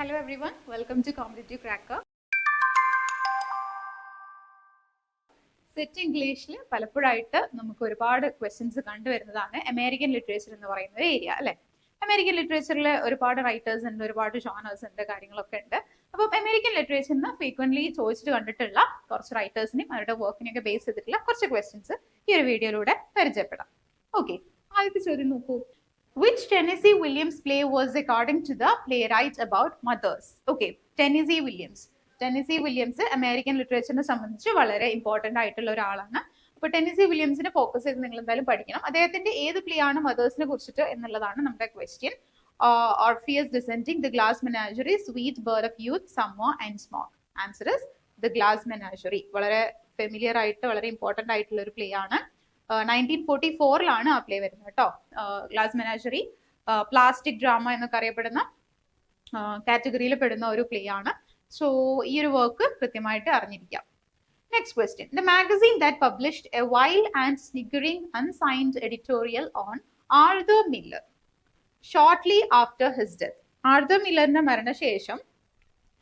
Hello everyone, welcome to Competitive Cracker. Set ഇംഗ്ലീഷിൽ പലപ്പോഴായിട്ട് നമുക്ക് ഒരുപാട് ക്വസ്റ്റ്യൻസ് കണ്ടുവരുന്നതാണ് അമേരിക്കൻ ലിറ്ററേച്ചർ എന്ന് പറയുന്ന ഏരിയ അല്ലെ? അമേരിക്കൻ ലിറ്ററേച്ചറിൽ ഒരുപാട് റൈറ്റേഴ്സ് ഉണ്ട് ഒരുപാട് ജോണേഴ്സ് ഉണ്ട് കാര്യങ്ങളൊക്കെ ഉണ്ട്. അപ്പം അമേരിക്കൻ ലിറ്ററേച്ചറിന് ഫ്രീക്വന്റ്ലി ചോദിച്ചിട്ട് കണ്ടിട്ടുള്ള കുറച്ച് റൈറ്റേഴ്സിനെയും അവരുടെ വർക്കിനെയൊക്കെ ബേസ് ചെയ്തിട്ടുള്ള കുറച്ച് ക്വസ്റ്റ്യൻസ് ഈ ഒരു വീഡിയോയിലൂടെ പരിചയപ്പെടാം. ഓക്കെ ആദ്യത്തെ ചോദ്യം നോക്കൂ. Which Tennessee Williams play was according to the playwright about mothers? Okay, Tennessee Williams. Tennessee Williams American ലിറ്ററേച്ചറിനെ സംബന്ധിച്ച് വളരെ ഇമ്പോർട്ടന്റ് ആയിട്ടുള്ള ഒരാളാണ്. അപ്പൊ ടെന്നസി വില്യംസിനെ ഫോക്കസ് ചെയ്ത് നിങ്ങൾ എന്തായാലും പഠിക്കണം. അദ്ദേഹത്തിന്റെ ഏത് പ്ലേ ആണ് മദേഴ്സിനെ കുറിച്ചിട്ട് എന്നുള്ളതാണ് നമ്മുടെ question Orpheus Descending the Glass Menagerie Sweet Bird of Youth Summer and Smoke answer is the Glass Menagerie വളരെ ഫെമിലിയർ ആയിട്ട് വളരെ ഇമ്പോർട്ടന്റ് ആയിട്ടുള്ള ഒരു പ്ലേ ആണ്. നയന്റീൻ ഫോർട്ടി ഫോറിലാണ് ആ പ്ലേ വരുന്നത് കേട്ടോ. ഗ്ലാസ് മെനാജറി പ്ലാസ്റ്റിക് ഡ്രാമ എന്നൊക്കെ അറിയപ്പെടുന്ന കാറ്റഗറിയിൽ പെടുന്ന ഒരു പ്ലേ ആണ്. സോ ഈ ഒരു വർക്ക് കൃത്യമായിട്ട് അറിഞ്ഞിരിക്കാം. Next question the magazine that published a wild and sniggering unsigned editorial on Arthur Miller shortly after his death Arthur മില്ലറിന്റെ മരണശേഷം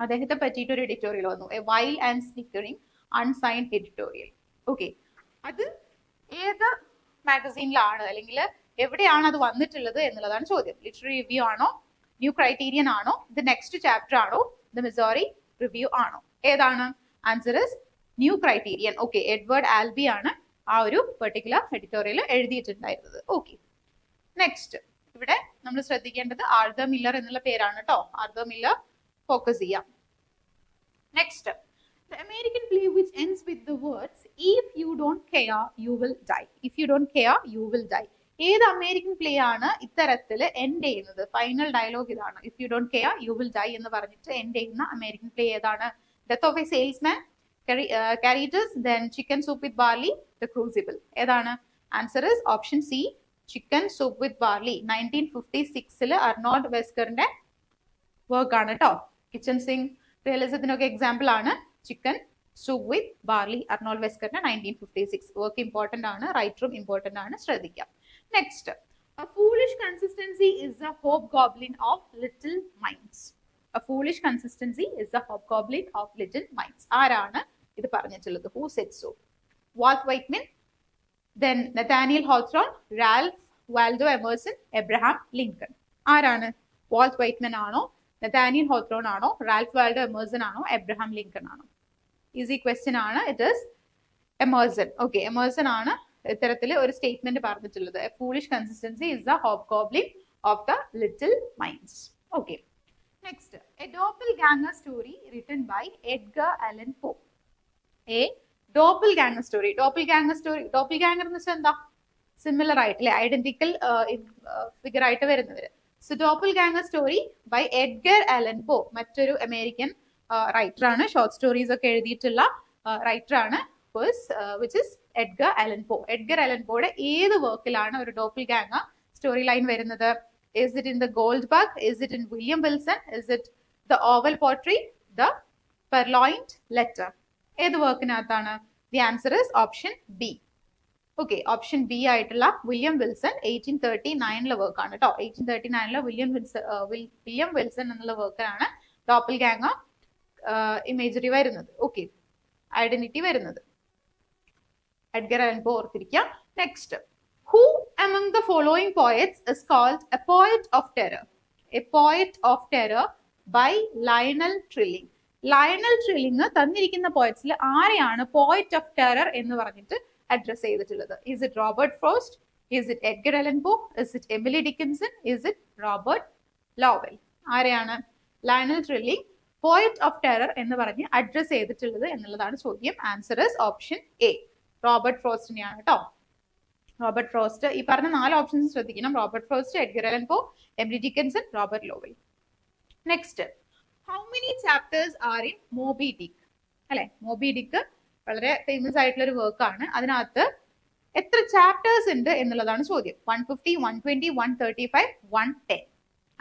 അദ്ദേഹത്തെ പറ്റിയിട്ട് ഒരു എഡിറ്റോറിയൽ വന്നു. A wild and sniggering unsigned editorial okay അത് ഏത് മാഗസീനിലാണ് അല്ലെങ്കിൽ എവിടെയാണ് അത് വന്നിട്ടുള്ളത് എന്നുള്ളതാണ് ചോദ്യം. ലിറ്റററി റിവ്യൂ ആണോ? ന്യൂ ക്രൈറ്റീരിയൻ ആണോ? ദ നെക്സ്റ്റ് ചാപ്റ്റർ ആണോ? ദ മിസോറി റിവ്യൂ ആണോ? ഏതാണ്? Answer is New Criterion okay Edward Albee ആണ് ആ ഒരു പെർട്ടിക്കുലർ എഡിറ്റോറിയൽ എഴുതിയിട്ടുണ്ടായിരുന്നത്. ഓക്കെ നെക്സ്റ്റ് ഇവിടെ നമ്മൾ ശ്രദ്ധിക്കേണ്ടത് ആർദ മില്ലർ എന്നുള്ള പേരാണ് കേട്ടോ ആർദ മില്ലർ ഫോക്കസ് ചെയ്യാം. Next The American play which ends with the words, if you don't care, you will die. If you don't care, you will die. ഏത് American play ആണ് ഇത്തരത്തിൽ എൻഡ് ചെയ്യുന്നത്? Final dialogue ഇതാണ്. If you don't care you will die എന്ന് പറഞ്ഞിട്ട് end ചെയ്യുന്ന American play ഏതാണ്? Death of a Salesman caritas then Chicken Soup with Barley the Crucible ഏതാണ്? Answer is option C Chicken Soup with Barley nineteen fifty സിക്സിൽ Arnold വെസ്കറിന്റെ work ആണ് കേട്ടോ kitchen sink റിയലിസത്തിനൊക്കെ എക്സാമ്പിൾ ആണ്. Chicken Soup with Barley Arnold വെസ്കറിന്റെ nineteen fifty six work important ആണ് റൈറ്ററും important ആണ് ശ്രദ്ധിക്കാം. Next A foolish consistency is the hobgoblin of little minds. A foolish consistency is the hobgoblin of little minds. ആരാണ് ഇത് പറഞ്ഞിട്ടുള്ളത്? Who said so Walt Whitman then Nathaniel Hawthorne Ralph Waldo Emerson Abraham Lincoln ആരാണ്? Walt Whitman ആണോ? Nathaniel Hawthorne ആണോ? Ralph Waldo Emerson ആണോ? Abraham Lincoln ആണോ? Easy question ആണ്. It is Emerson okay Emerson ആണ് ഇത്തരത്തിൽ ഒരു സ്റ്റേറ്റ്മെന്റ് പറഞ്ഞിട്ടുള്ളത്. Foolish consistency is the hobgoblin of the little minds okay next a doppelganger story written by Edgar Allan Poe a doppelganger story ഡോപ്പിൽ ഗാംഗർ story doppelganger എന്ന് വെച്ചാൽ എന്താ similar ആയിട്ട് ആയിട്ടില്ലേ identical figure ആയിട്ട് വരുന്നവര്. So doppelganger story by Edgar Allan Poe മറ്റൊരു American writer ആണ്. Short stories ഒക്കെ എഴുതിയിട്ടുള്ള റൈറ്റർ ആണ്. Which is Edgar Allan Poe Edgar Allan പോയുടെ ഏത് വർക്കിലാണ് ഒരു ഡോപ്പിൽ ഗാങ് സ്റ്റോറി ലൈൻ വരുന്നത്? Is it in the gold bag is it in William Wilson is it the oval portrait the purloined letter ഏത് വർക്കിനകത്താണ് the answer is option B okay option B ആയിട്ടുള്ള William Wilson eighteen thirty നയനിലെ വർക്കാണ് കേട്ടോ. Eighteen thirty നയനിലെ William Wilson William Wilson എന്നുള്ള വർക്കാണ് doppelganger imagery വരുന്നത്. Okay identity വരുന്നത്. Edgar Allan Poe ഓർത്തിരിക്കാം. Next who among the following poets is called a poet of terror a poet of terror by Lionel Trilling Lionel Trilling തന്നിരിക്കുന്ന പോയറ്റ്സിൽ ആരെയാണ് poet of terror എന്ന് പറഞ്ഞിട്ട് address ചെയ്തിട്ടുള്ളത്? Is it Robert Frost is it Edgar Allan is it Emily Dickinson is it Robert Lowell ആരെയാണ്? Lionel Trilling poet of terror എന്ന് പറഞ്ഞ് address ചെയ്തിട്ടുള്ളത് എന്നുള്ളതാണ് ചോദ്യം. Answer is option A Robert ഫ്രോസ്റ്റിനെയാണ് കേട്ടോ റോബർട്ട് ഫ്രോസ്റ്റ് ഈ പറഞ്ഞ നാല് ഓപ്ഷൻസ് ശ്രദ്ധിക്കണം. Robert Frost Edgar Allan Poe M D Dickinson Robert Lowell next how many chapters are in Moby Dick അല്ലെ? മോബി ഡിക്ക് വളരെ ഫേമസ് ആയിട്ടുള്ള ഒരു വർക്കാണ് അതിനകത്ത് എത്ര ചാപ്റ്റേഴ്സ് ഉണ്ട് എന്നുള്ളതാണ് ചോദ്യം. One fifty one twenty one thirty five one ten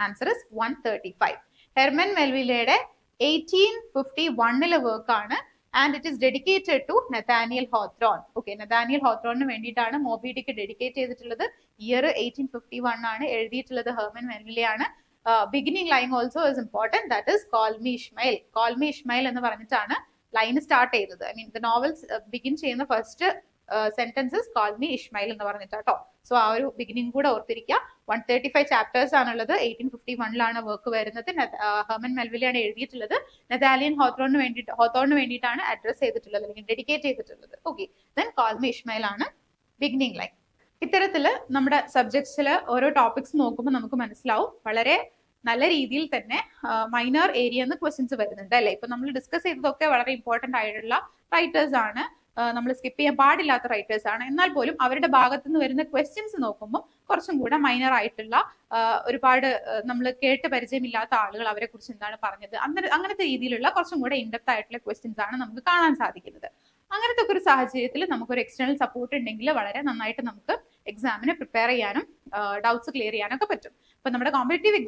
answer is one thirty five Herman മെൽവിലയുടെ eighteen fifty വണ്ണിലെ വർക്കാണ് and it is dedicated to Nathaniel Hawthorne okay Nathaniel ഹോത്രോണിന് വേണ്ടിയിട്ടാണ് മോബിഡിക്ക് ഡെഡിക്കേറ്റ് ചെയ്തിട്ടുള്ളത്. ഇയർ എയ്റ്റീൻ ഫിഫ്റ്റി വൺ ആണ് എഴുതിയിട്ടുള്ളത് Herman മെൽവിലെയാണ് beginning line also is important that is call Ishmael call me Ishmael എന്ന് പറഞ്ഞിട്ടാണ് line start ചെയ്തത്. I mean the novels begin ചെയ്യുന്ന first sentences call Ishmael എന്ന് പറഞ്ഞിട്ടാട്ടോ. സോ ആ ഒരു ബിഗിനിങ് കൂടെ ഓർത്തിരിക്കുക. വൺ തേർട്ടി ഫൈവ് ചാപ്റ്റേഴ്സ് ആണുള്ളത് എയ്റ്റീൻ ഫിഫ്റ്റി വണ്ണിലാണ് വർക്ക് വരുന്നത് ഹെർമൻ മെൽവിലാണ് എഴുതിയിട്ടുള്ളത്. നെതാലിയൻ ഹോത്തോണിന് വേണ്ടിയിട്ട് ഹോത്തോണിന് വേണ്ടിയിട്ടാണ് അഡ്രസ് ചെയ്തിട്ടുള്ളത് അല്ലെങ്കിൽ ഡെഡിക്കേറ്റ് ചെയ്തിട്ടുള്ളത്. ഓക്കെ ദെൻ കോൽമി ഇഷ്മയിൽ ആണ് ബിഗിനിങ് ലൈൻ ഇത്തരത്തിൽ നമ്മുടെ സബ്ജക്ട്സിൽ ഓരോ ടോപ്പിക്സ് നോക്കുമ്പോൾ നമുക്ക് മനസ്സിലാവും. വളരെ നല്ല രീതിയിൽ തന്നെ മൈനർ ഏരിയ എന്ന് ക്വസ്റ്റ്യൻസ് വരുന്നുണ്ട് അല്ലെ? ഇപ്പൊ നമ്മൾ ഡിസ്കസ് ചെയ്തതൊക്കെ വളരെ ഇമ്പോർട്ടന്റ് ആയിട്ടുള്ള റൈറ്റേഴ്സ് ആണ്. നമ്മൾ സ്കിപ്പ് ചെയ്യാൻ പാടില്ലാത്ത റൈറ്റേഴ്സ് ആണ്. എന്നാൽ പോലും അവരുടെ ഭാഗത്തു നിന്ന് വരുന്ന ക്വസ്റ്റ്യൻസ് നോക്കുമ്പോൾ കുറച്ചും കൂടെ മൈനർ ആയിട്ടുള്ള ഒരുപാട് നമ്മൾ കേട്ട് പരിചയമില്ലാത്ത ആളുകൾ അവരെ കുറിച്ച് എന്താണ് പറഞ്ഞത്? അങ്ങനെ അങ്ങനത്തെ രീതിയിലുള്ള കുറച്ചും കൂടെ ഇൻഡെപ്ത് ആയിട്ടുള്ള ക്വസ്റ്റ്യൻസ് ആണ് നമുക്ക് കാണാൻ സാധിക്കുന്നത്. അങ്ങനത്തെ ഒരു സാഹചര്യത്തിൽ നമുക്കൊരു എക്സ്റ്റേണൽ സപ്പോർട്ട് ഉണ്ടെങ്കിൽ വളരെ നന്നായിട്ട് നമുക്ക് എക്സാമിന് പ്രിപ്പയർ ചെയ്യാനും ഡൗട്ട്സ് ക്ലിയർ ചെയ്യാനൊക്കെ പറ്റും. അപ്പോൾ നമ്മുടെ കോമ്പറ്റേറ്റീവ്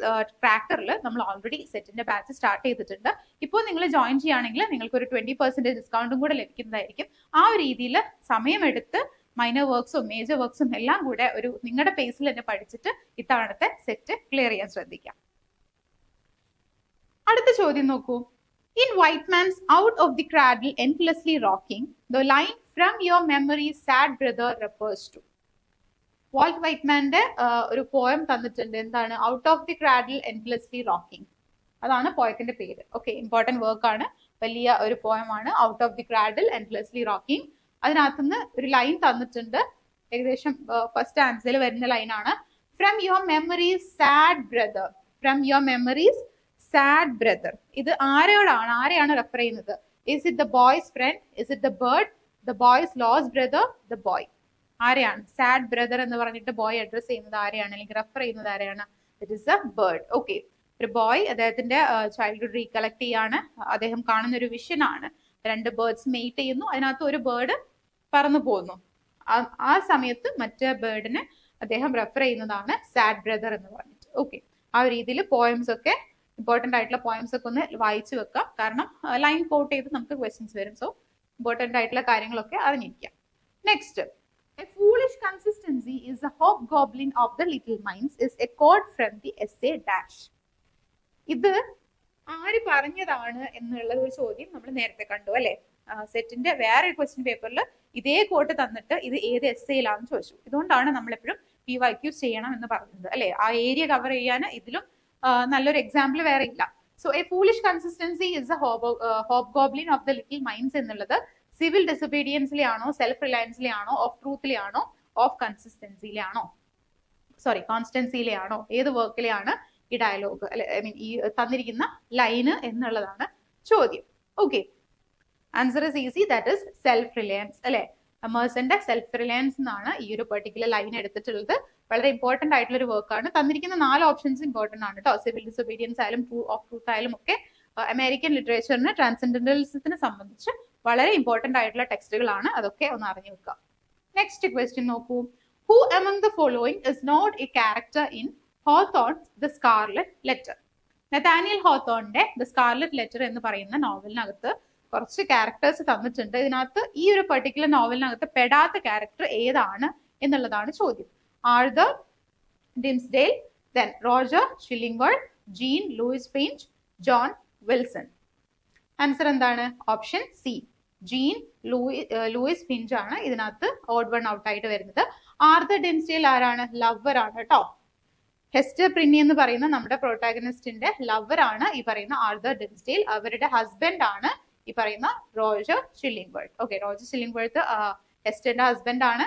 ട്രാക്ടറിൽ നമ്മൾ ഓൾറെഡി സെറ്റിന്റെ ബാച്ച് സ്റ്റാർട്ട് ചെയ്തിട്ടുണ്ട്. ഇപ്പോൾ നിങ്ങൾ ജോയിൻ ചെയ്യുകയാണെങ്കിൽ നിങ്ങൾക്ക് ഒരു ട്വന്റി പെർസെന്റേജ് ഡിസ്കൗണ്ടും കൂടെ ലഭിക്കുന്നതായിരിക്കും. ആ ഒരു രീതിയിൽ സമയമെടുത്ത് മൈനർ വർക്ക്സും മേജർ വർക്ക്സും എല്ലാം കൂടെ ഒരു നിങ്ങളുടെ പേസിൽ തന്നെ പഠിച്ചിട്ട് ഇത്തവണത്തെ സെറ്റ് ക്ലിയർ ചെയ്യാൻ ശ്രദ്ധിക്കാം. അടുത്ത ചോദ്യം നോക്കൂ. In Whitman's out of the cradle endlessly rocking the line from your memory sad brother refers to Walt വൈറ്റ്മാന്റെ ഒരു പോയം തന്നിട്ടുണ്ട്. എന്താണ്? Out of the cradle endlessly rocking അതാണ് പോയത്തിന്റെ പേര്. ഓക്കെ ഇമ്പോർട്ടന്റ് വർക്ക് ആണ്. വലിയ ഒരു പോയമാണ് out of the cradle endlessly rocking അതിനകത്തുനിന്ന് ഒരു ലൈൻ തന്നിട്ടുണ്ട്. ഏകദേശം ഫസ്റ്റ് ആൻസറിൽ വരുന്ന ലൈനാണ് from your memories sad brother from your memories sad brother ഇത് ആരോടാണ്? ആരെയാണ് റെഫർ ചെയ്യുന്നത്? Is it the boy's friend is it the bird the boy's loss brother the boy ആരെയാണ്? സാഡ് ബ്രദർ എന്ന് പറഞ്ഞിട്ട് ബോയ് അഡ്രസ് ചെയ്യുന്നത് ആരെയാണ്? അല്ലെങ്കിൽ റെഫർ ചെയ്യുന്നത് ആരെയാണ്? It is a bird okay ഒരു ബോയ് അദ്ദേഹത്തിന്റെ ചൈൽഡ്ഹുഡ് റീകളക്ട് ചെയ്യാണ്. അദ്ദേഹം കാണുന്ന ഒരു വിഷൻ ആണ്. രണ്ട് ബേർഡ്സ് മെയ്റ്റ് ചെയ്യുന്നു. അതിനകത്ത് ഒരു ബേർഡ് പറന്നു പോകുന്നു ആ സമയത്ത് മറ്റേ ബേർഡിനെ അദ്ദേഹം റെഫർ ചെയ്യുന്നതാണ് സാഡ് ബ്രദർ എന്ന് പറഞ്ഞിട്ട്. ഓക്കെ ആ ഒരു രീതിയിൽ പോയംസ് ഒക്കെ ഇമ്പോർട്ടന്റ് ആയിട്ടുള്ള പോയംസ് ഒക്കെ ഒന്ന് വായിച്ചു വെക്കാം. കാരണം ലൈൻ കോട്ട് ചെയ്ത് നമുക്ക് ക്വസ്റ്റ്യൻസ് വരും. സോ ഇമ്പോർട്ടന്റ് ആയിട്ടുള്ള കാര്യങ്ങളൊക്കെ അറിഞ്ഞിരിക്കാം. Next A foolish consistency is the hobgoblin of the little minds is a quote from the essay dash. ഇത് ആര് പറഞ്ഞതാണ് എന്നുള്ള ഒരു ചോദ്യം നമ്മൾ നേരത്തെ കണ്ടു അല്ലെ? സെറ്റിന്റെ വേറെ ക്വസ്റ്റ്യൻ പേപ്പറിൽ ഇതേ കോട്ട് തന്നിട്ട് ഇത് ഏത് എസ്സേയിലാണെന്ന് ചോദിച്ചു. ഇതുകൊണ്ടാണ് നമ്മൾ എപ്പോഴും പി വൈ ക്യൂസ് ചെയ്യണം എന്ന് പറയുന്നത് അല്ലെ? ആ ഏരിയ കവർ ചെയ്യാൻ ഇതിലും നല്ലൊരു എക്സാമ്പിൾ വേറെ ഇല്ല. So a foolish consistency is a hob hobgoblin of the little minds എന്നുള്ളത് സിവിൽ ഡിസൊബീഡിയൻസിലെ ആണോ സെൽഫ് റിലയൻസിലെ ആണോ ഓഫ് ട്രൂത്തിലെ ആണോ ഓഫ് കൺസിസ്റ്റൻസിയിലെ ആണോ സോറി കോൺസ്റ്റൻസിയിലെ ആണോ ഏത് വർക്കിലെയാണ് ഈ ഡയലോഗ് അല്ലെ ഐ മീൻ ഈ തന്നിരിക്കുന്ന ലൈന് എന്നുള്ളതാണ് ചോദ്യം. Okay answer is easy that is self reliance അല്ലെ? മേഴ്സന്റെ സെൽഫ് റിലയൻസ് എന്നാണ് ഈ ഒരു പെർട്ടിക്കുലർ ലൈൻ എടുത്തിട്ടുള്ളത്. വളരെ ഇമ്പോർട്ടന്റ് ആയിട്ടുള്ള ഒരു വർക്കാണ് തന്നിരിക്കുന്ന നാല് ഓപ്ഷൻസ് ഇമ്പോർട്ടന്റ് ആണ് കേട്ടോ സിവിൽ ഡിസൊബീഡിയൻസ് ആയാലും ഓഫ് ട്രൂത്ത് ആയാലും ഒക്കെ അമേരിക്കൻ ലിറ്ററേച്ചറിന് ട്രാൻസെൻഡന്റലിസത്തിന് സംബന്ധിച്ച് വളരെ ഇമ്പോർട്ടന്റ് ആയിട്ടുള്ള ടെക്സ്റ്റുകളാണ് അതൊക്കെ ഒന്ന് അറിഞ്ഞു വെക്കുക. നെക്സ്റ്റ് ക്വസ്റ്റ്യൻ നോക്കൂ. Who among the following is not a character in Hawthorne the scarlet letter Nathaniel ഹോത്തോണിന്റെ the scarlet letter എന്ന് പറയുന്ന നോവലിനകത്ത് കുറച്ച് ക്യാരക്ടേഴ്സ് തന്നിട്ടുണ്ട്. ഇതിനകത്ത് ഈ ഒരു പെർട്ടിക്കുലർ നോവലിനകത്ത് പെടാത്ത ക്യാരക്ടർ ഏതാണ് എന്നുള്ളതാണ് ചോദ്യം. Arthur Dimmesdale then Roger Chillingworth Jean Louis Finch John Wilson. Answer എന്താണ്? Option C Jean Louis Louise Finch ആണ് ഇതിനകത്ത് ഓഡ് വൺ ഔട്ട് ആയിട്ട് വരുന്നത്. ആർദർ ഡെൻസ്റ്റേൽ ആരാണ്? ലവർ ആണ് കേട്ടോ. ഹെസ്റ്റർ പ്രിന്നി എന്ന് പറയുന്ന നമ്മുടെ പ്രോട്ടാഗനിസ്റ്റിന്റെ ലവർ ആണ് ഈ പറയുന്ന ആർദർ ഡെൻസ്റ്റേൽ. അവരുടെ ഹസ്ബൻഡ് ആണ് ഈ പറയുന്ന Roger Chillingworth okay Roger Chillingworth ഹെസ്റ്ററിന്റെ husband ആണ്.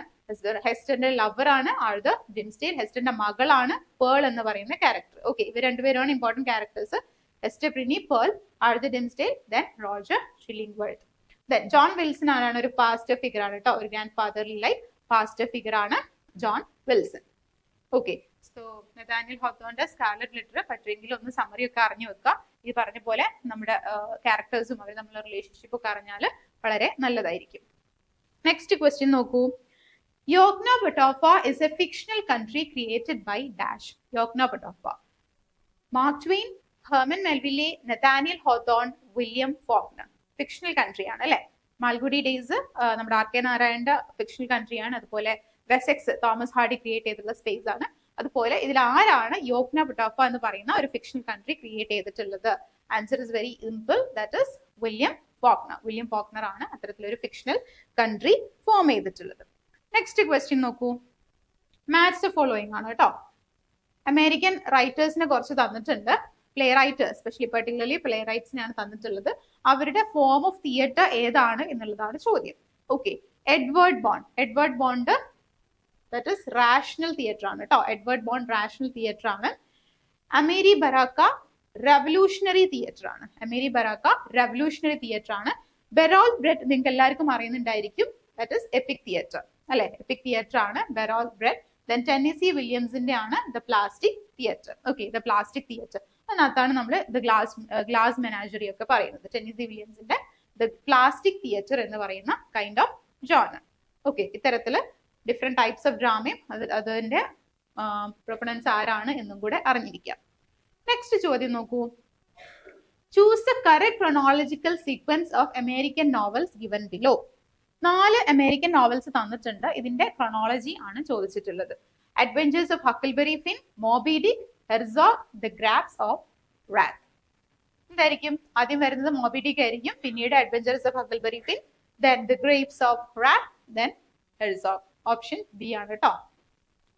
ഹെസ്റ്ററിന്റെ ലവർ ആണ് ആൾദർ ഡിംസ്റ്റേൽ ഹെസ്റ്ററിന്റെ മകളാണ് പേൾ എന്ന് പറയുന്ന ക്യാരക്ടർ ഓക്കെ ഇവർ രണ്ടുപേരുമാണ് important characters Hester Prynne Pearl Arthur Dimmesdale then Roger Chillingworth then John Wilson ആരാണ്? ഒരു പാസ്റ്റർ ഫിഗർ ആണ് കേട്ടോ ഒരു ഗ്രാൻഡ് ഫാദറിൽ ലൈഫ് പാസ്റ്റർ ഫിഗർ ആണ് John Wilson okay so Nathaniel ഹോത്തോന്റെ scarlet letter പറ്റുമെങ്കിൽ ഒന്ന് സമ്മറി ഒക്കെ അറിഞ്ഞു വെക്കുക. ഈ പറഞ്ഞ പോലെ നമ്മുടെ ക്യാരക്ടേഴ്സും അവർ തമ്മിലുള്ള റിലേഷൻഷിപ്പ് ഒക്കെ അറിഞ്ഞാൽ വളരെ നല്ലതായിരിക്കും. നെക്സ്റ്റ് ക്വസ്റ്റ്യൻ നോക്കൂ. Yoknapatawpha is a fictional country created by dash Yoknapatawpha Mark Twain Herman Melville Nathaniel Hawthorne William Faulkner fictional country ആണ് അല്ലെ? മാൽഗുഡി ഡേയ്സ് നമ്മുടെ ആർ കെ നാരായണന്റെ ഫിക്ഷണൽ കൺട്രി ആണ്. അതുപോലെ വെസെക്സ് തോമസ് ഹാർഡി ക്രിയേറ്റ് ചെയ്തിട്ടുള്ള സ്പേസ് ആണ്. അതുപോലെ ഇതിൽ ആരാണ് യോഗ്ന ബുട്ടോഫ എന്ന് പറയുന്ന ഒരു ഫിക്ഷണൽ കൺട്രി ക്രിയേറ്റ് ചെയ്തിട്ടുള്ളത്? Answer is very simple that is William Faulkner William Faulkner ആണ് അത്തരത്തിലൊരു ഫിക്ഷണൽ കൺട്രി ഫോം ചെയ്തിട്ടുള്ളത്. നെക്സ്റ്റ് ക്വസ്റ്റ്യൻ നോക്കൂ. മാച്ച് ഫോളോയിങ് ആണ് കേട്ടോ. അമേരിക്കൻ റൈറ്റേഴ്സിനെ കുറച്ച് തന്നിട്ടുണ്ട്. Playwright specially particularly play റൈറ്റ്സിനാണ് തന്നിട്ടുള്ളത്. അവരുടെ ഫോം ഓഫ് തിയേറ്റർ ഏതാണ് എന്നുള്ളതാണ് ചോദ്യം. Okay Edward Bond Edward Bond that is rational theatre ആണ് കേട്ടോ എഡ്വേർഡ് ബോണ്ട് റാഷണൽ തിയേറ്റർ ആണ്. അമേരി ബറാക്ക റവല്യൂഷണറി തിയേറ്റർ ആണ്. അമേരി ബറാക്ക റവല്യൂഷണറി തിയേറ്റർ ആണ്. ബെറോൾ ബ്രെഡ് നിങ്ങൾക്ക് എല്ലാവർക്കും അറിയുന്നുണ്ടായിരിക്കും. ദാറ്റ് ഇസ് എപ്പിക് തിയേറ്റർ അല്ലെ? എപ്പിക് തിയേറ്റർ ആണ് ബെറോൾ ബ്രെഡ് ദെൻ ടെന്നിസി വില്യംസിന്റെ ആണ് the plastic theatre okay the plastic theatre അതിനകത്താണ് നമ്മൾ ദ ഗ്ലാസ് ഗ്ലാസ് മെനാജറി ഒക്കെ പറയുന്നത്. ടെന്നിസി വില്യംസിന്റെ ദ പ്ലാസ്റ്റിക് തിയേറ്റർ എന്ന് പറയുന്ന കൈൻഡ് ഓഫ് ജോണർ ഓക്കെ ഇത്തരത്തിൽ ഡിഫറെന്റ് ടൈപ്സ് ഓഫ് ഡ്രാമയും അത് അതിന്റെ പ്രൊപ്പണൻസ് ആരാണ് എന്നും കൂടെ അറിഞ്ഞിരിക്കാം. നെക്സ്റ്റ് ചോദ്യം നോക്കൂ. Choose the correct chronological sequence of American novels given below നാല് അമേരിക്കൻ നോവൽസ് തന്നിട്ടുണ്ട്. ഇതിന്റെ ക്രൊണോളജി ആണ് ചോദിച്ചിട്ടുള്ളത്. Adventures of Huckleberry Finn Moby Dick Herzog the grapes of wrath എന്തായിരിക്കും? ആദ്യം വരുന്നത് മോബിഡിക് ആയിരിക്കും. പിന്നീട് adventures of Huckleberry Finn then the grapes of wrath then Herzog option B ആണ് കേട്ടോ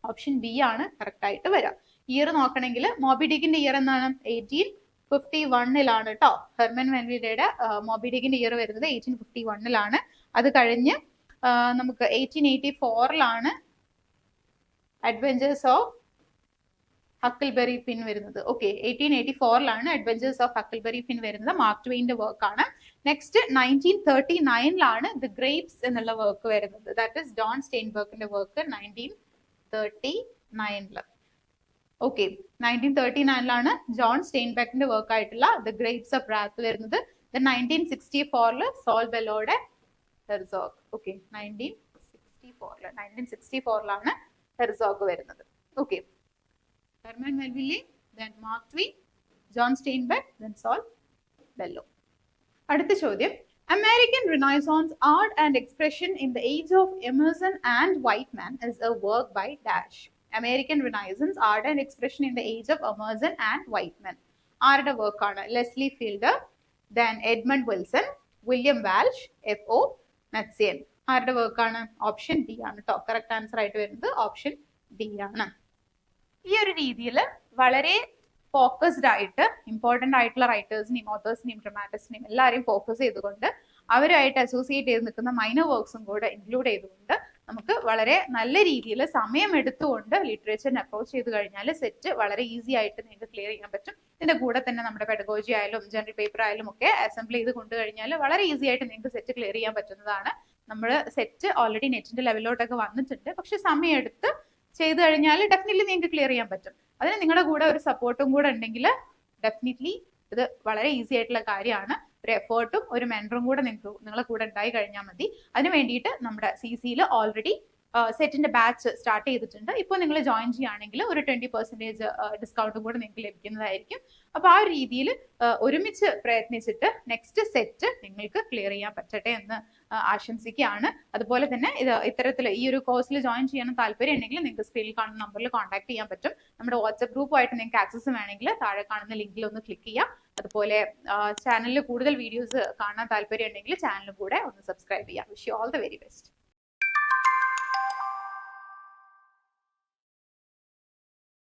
ഓപ്ഷൻ ബി ആണ് കറക്റ്റ് ആയിട്ട് വരാം. ഇയർ നോക്കണമെങ്കിൽ മോബിഡിക്കിന്റെ ഇയർ എന്നാണ് എയ്റ്റീൻ ഫിഫ്റ്റി വണ്ണിലാണ് കേട്ടോ ഹെർമൻ വെൻവിഡയുടെ മോബിഡിക്കിന്റെ ഇയർ വരുന്നത് എയ്റ്റീൻ ഫിഫ്റ്റി വണ്ണിലാണ് അത് കഴിഞ്ഞ് നമുക്ക് എയ്റ്റീൻ എയ്റ്റി ഫോറിലാണ് അഡ്വഞ്ചേഴ്സ് ഓഫ് ഹക്കിൾബെറി ഫിൻ വരുന്നത്. ഓക്കെ എയ്റ്റീൻ എയ്റ്റി ഫോറിലാണ് അഡ്വഞ്ചേഴ്സ് ഓഫ് ഹക്കിൾബെറി ഫിൻ വരുന്നത്. മാർക്ക് ട്വെയിന്റെ വർക്ക് ആണ്. നെക്സ്റ്റ് നയന്റീൻ തേർട്ടി നയനിലാണ് ദ ഗ്രേപ്സ് എന്നുള്ള വർക്ക് വരുന്നത്. ദാറ്റ് ഇസ് ഡോൺ സ്റ്റെയിൻബർഗിന്റെ വർക്ക് നയന്റീൻ തേർട്ടി നയനിൽ ഓക്കെ നയന്റീൻ തേർട്ടി നയനിലാണ് ജോൺ സ്റ്റെയിൻബെക്കിന്റെ വർക്ക് ആയിട്ടുള്ള ദ ഗ്രേപ്സ് ഓഫ് റാത്ത് വരുന്നത്. നയന്റീൻ സിക്സ്റ്റി ഫോറിൽ സോൾ ബെലോയുടെ ഹെർസോഗ് ഓക്കെ നയന്റീൻ സിക്സ്റ്റി ഫോറിൽ നയന്റീൻ സിക്സ്റ്റി ഫോറിലാണ് ഹെർസോഗ് വരുന്നത്. Okay Herman Melville then Mark Twain John Steinbeck then Saul Bellow അടുത്ത ചോദ്യം American renaissance art and expression in the age of Emerson and Whitman is a work by dash American renaissance art and expression in the age of Emerson and Whitman ആരുടെ വർക്കാണ് Leslie Fiedler then Edmund Wilson William Walsh F O Matthiessen ആരുടെ വർക്കാണ് option D ആണ് കേട്ടോ correct answer ആയിട്ട് വരുന്നത് option D ആണ് ഈ ഒരു രീതിയിൽ വളരെ ഫോക്കസ്ഡ് ആയിട്ട് ഇമ്പോർട്ടന്റ് ആയിട്ടുള്ള റൈറ്റേഴ്സിനെയും ഓത്തേഴ്സിനെയും ഡ്രമാറ്റിസ്റ്റിനെയും എല്ലാവരെയും ഫോക്കസ് ചെയ്തുകൊണ്ട് അവരുമായിട്ട് അസോസിയേറ്റ് ചെയ്ത് നിൽക്കുന്ന മൈനർ വർക്ക്സും കൂടെ ഇൻക്ലൂഡ് ചെയ്തുകൊണ്ട് നമുക്ക് വളരെ നല്ല രീതിയിൽ സമയം എടുത്തുകൊണ്ട് ലിറ്ററേച്ചറിനെ അപ്രോച്ച് ചെയ്ത് കഴിഞ്ഞാൽ സെറ്റ് വളരെ ഈസി ആയിട്ട് നിങ്ങൾക്ക് ക്ലിയർ ചെയ്യാൻ പറ്റും. ഇതിന്റെ കൂടെ തന്നെ നമ്മുടെ പെഡഗോജി ആയാലും ജനറൽ പേപ്പർ ആയാലും ഒക്കെ അസംബിൾ ചെയ്ത് കൊണ്ടു കഴിഞ്ഞാൽ വളരെ ഈസി ആയിട്ട് നിങ്ങൾക്ക് സെറ്റ് ക്ലിയർ ചെയ്യാൻ പറ്റുന്നതാണ്. നമ്മൾ സെറ്റ് ഓൾറെഡി നെറ്റിന്റെ ലെവലിലോട്ടൊക്കെ വന്നിട്ടുണ്ട്. പക്ഷെ സമയം എടുത്ത് ചെയ്ത് കഴിഞ്ഞാൽ ഡെഫിനറ്റ്ലി നിങ്ങൾക്ക് ക്ലിയർ ചെയ്യാൻ പറ്റും. അതിന് നിങ്ങളുടെ കൂടെ ഒരു സപ്പോർട്ടും കൂടെ ഉണ്ടെങ്കിൽ ഡെഫിനറ്റ്ലി ഇത് വളരെ ഈസി ആയിട്ടുള്ള കാര്യമാണ്. ഒരു എഫേർട്ടും ഒരു മെന്ററും കൂടെ നിങ്ങൾക്ക് നിങ്ങളെ കൂടെ ഉണ്ടായി കഴിഞ്ഞാൽ മതി. അതിന് വേണ്ടിയിട്ട് നമ്മുടെ സി സിയിൽ ഓൾറെഡി സെറ്റിന്റെ ബാച്ച് സ്റ്റാർട്ട് ചെയ്തിട്ടുണ്ട്. ഇപ്പോൾ നിങ്ങൾ ജോയിൻ ചെയ്യുകയാണെങ്കിൽ ഒരു ട്വന്റി പെർസെന്റേജ് ഡിസ്കൗണ്ടും കൂടെ നിങ്ങൾക്ക് ലഭിക്കുന്നതായിരിക്കും. അപ്പോൾ ആ രീതിയിൽ ഒരുമിച്ച് പ്രയത്നിച്ചിട്ട് നെക്സ്റ്റ് സെറ്റ് നിങ്ങൾക്ക് ക്ലിയർ ചെയ്യാൻ പറ്റട്ടെ എന്ന് ആശംസിക്കുകയാണ്. അതുപോലെ തന്നെ ഇത് ഇത്തരത്തിൽ ഈ ഒരു കോഴ്സിൽ ജോയിൻ ചെയ്യാൻ താല്പര്യം ഉണ്ടെങ്കിൽ നിങ്ങൾക്ക് സ്ക്രീനിൽ കാണുന്ന നമ്പറിൽ കോൺടാക്ട് ചെയ്യാൻ പറ്റും. നമ്മുടെ വാട്സ്ആപ്പ് ഗ്രൂപ്പുമായിട്ട് നിങ്ങൾക്ക് ആക്സസ് വേണമെങ്കിൽ താഴെ കാണുന്ന ലിങ്കിൽ ഒന്ന് ക്ലിക്ക് ചെയ്യാം. അതുപോലെ ചാനലിൽ കൂടുതൽ വീഡിയോസ് കാണാൻ താല്പര്യം ഉണ്ടെങ്കിൽ ചാനലും കൂടെ ഒന്ന് സബ്സ്ക്രൈബ് ചെയ്യാം. Wish you all the very best